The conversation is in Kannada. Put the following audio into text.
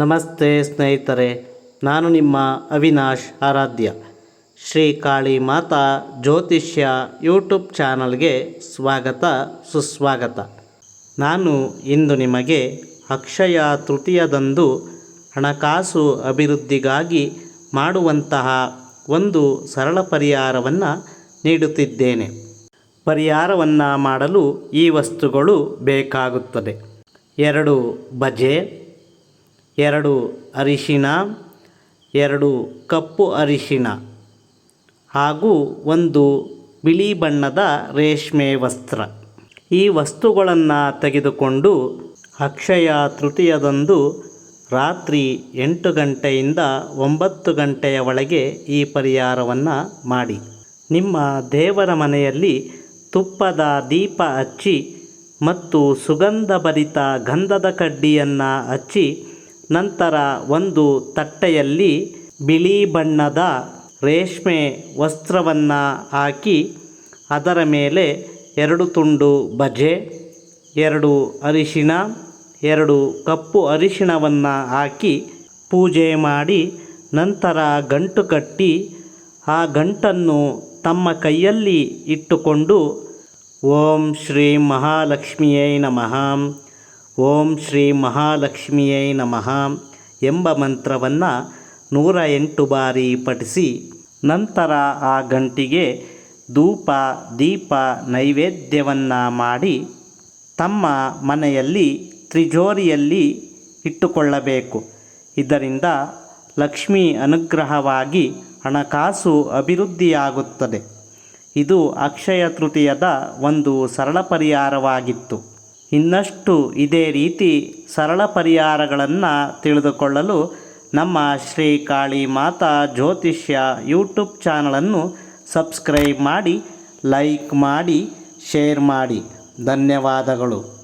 ನಮಸ್ತೆ ಸ್ನೇಹಿತರೆ, ನಾನು ನಿಮ್ಮ ಅವಿನಾಶ್ ಆರಾಧ್ಯ. ಶ್ರೀ ಕಾಳಿ ಮಾತಾ ಜ್ಯೋತಿಷ್ಯ ಯೂಟ್ಯೂಬ್ ಚಾನಲ್ಗೆ ಸ್ವಾಗತ, ಸುಸ್ವಾಗತ. ನಾನು ಇಂದು ನಿಮಗೆ ಅಕ್ಷಯ ತೃತೀಯದಂದು ಹಣಕಾಸು ಅಭಿವೃದ್ಧಿಗಾಗಿ ಮಾಡುವಂತಹ ಒಂದು ಸರಳ ಪರಿಹಾರವನ್ನು ನೀಡುತ್ತಿದ್ದೇನೆ. ಪರಿಹಾರವನ್ನು ಮಾಡಲು ಈ ವಸ್ತುಗಳು ಬೇಕಾಗುತ್ತದೆ. ಎರಡು ಬಜೆ ಎರಡು ಅರಿಶಿಣ ಎರಡು ಕಪ್ಪು ಅರಿಶಿಣ ಹಾಗೂ ಒಂದು ಬಿಳಿ ಬಣ್ಣದ ರೇಷ್ಮೆ ವಸ್ತ್ರ. ಈ ವಸ್ತುಗಳನ್ನು ತೆಗೆದುಕೊಂಡು ಅಕ್ಷಯ ತೃತೀಯದಂದು ರಾತ್ರಿ ಎಂಟು ಗಂಟೆಯಿಂದ ಒಂಬತ್ತು ಗಂಟೆಯ ಒಳಗೆ ಈ ಪರಿಹಾರವನ್ನು ಮಾಡಿ. ನಿಮ್ಮ ದೇವರ ಮನೆಯಲ್ಲಿ ತುಪ್ಪದ ದೀಪ ಹಚ್ಚಿ ಮತ್ತು ಸುಗಂಧಭರಿತ ಗಂಧದ ಕಡ್ಡಿಯನ್ನು ಹಚ್ಚಿ ನಂತರ ಒಂದು ತಟ್ಟೆಯಲ್ಲಿ ಬಿಳಿ ಬಣ್ಣದ ರೇಷ್ಮೆ ವಸ್ತ್ರವನ್ನು ಹಾಕಿ ಅದರ ಮೇಲೆ ಎರಡು ತುಂಡು ಬಜೆ, ಎರಡು ಅರಿಶಿಣ, ಎರಡು ಕಪ್ಪು ಅರಿಶಿಣವನ್ನು ಹಾಕಿ ಪೂಜೆ ಮಾಡಿ ನಂತರ ಗಂಟು ಕಟ್ಟಿ ಆ ಗಂಟನ್ನು ತಮ್ಮ ಕೈಯಲ್ಲಿ ಇಟ್ಟುಕೊಂಡು ಓಂ ಶ್ರೀ ಮಹಾಲಕ್ಷ್ಮಿಯೇ ನಮಃ. ಓಂ ಶ್ರೀ ಮಹಾಲಕ್ಷ್ಮಿಯೇ ನಮಃ ಎಂಬ ಮಂತ್ರವನ್ನು ನೂರ ಎಂಟು ಬಾರಿ ಪಠಿಸಿ ನಂತರ ಆ ಗಂಟಿಗೆ ಧೂಪ, ದೀಪ, ನೈವೇದ್ಯವನ್ನು ಮಾಡಿ ತಮ್ಮ ಮನೆಯಲ್ಲಿ ತ್ರಿಜೋರಿಯಲ್ಲಿ ಇಟ್ಟುಕೊಳ್ಳಬೇಕು. ಇದರಿಂದ ಲಕ್ಷ್ಮಿ ಅನುಗ್ರಹವಾಗಿ ಹಣಕಾಸು ಅಭಿವೃದ್ಧಿಯಾಗುತ್ತದೆ. ಇದು ಅಕ್ಷಯ ತೃತೀಯದ ಒಂದು ಸರಳ ಪರಿಹಾರವಾಗಿತ್ತು. ಇನ್ನಷ್ಟು ಇದೇ ರೀತಿ ಸರಳ ಪರಿಹಾರಗಳನ್ನು ತಿಳಿದುಕೊಳ್ಳಲು ನಮ್ಮ ಶ್ರೀ ಕಾಳಿ ಮಾತಾ ಜ್ಯೋತಿಷ್ಯ ಯೂಟ್ಯೂಬ್ ಚಾನಲನ್ನು ಸಬ್ಸ್ಕ್ರೈಬ್ ಮಾಡಿ, ಲೈಕ್ ಮಾಡಿ, ಶೇರ್ ಮಾಡಿ. ಧನ್ಯವಾದಗಳು.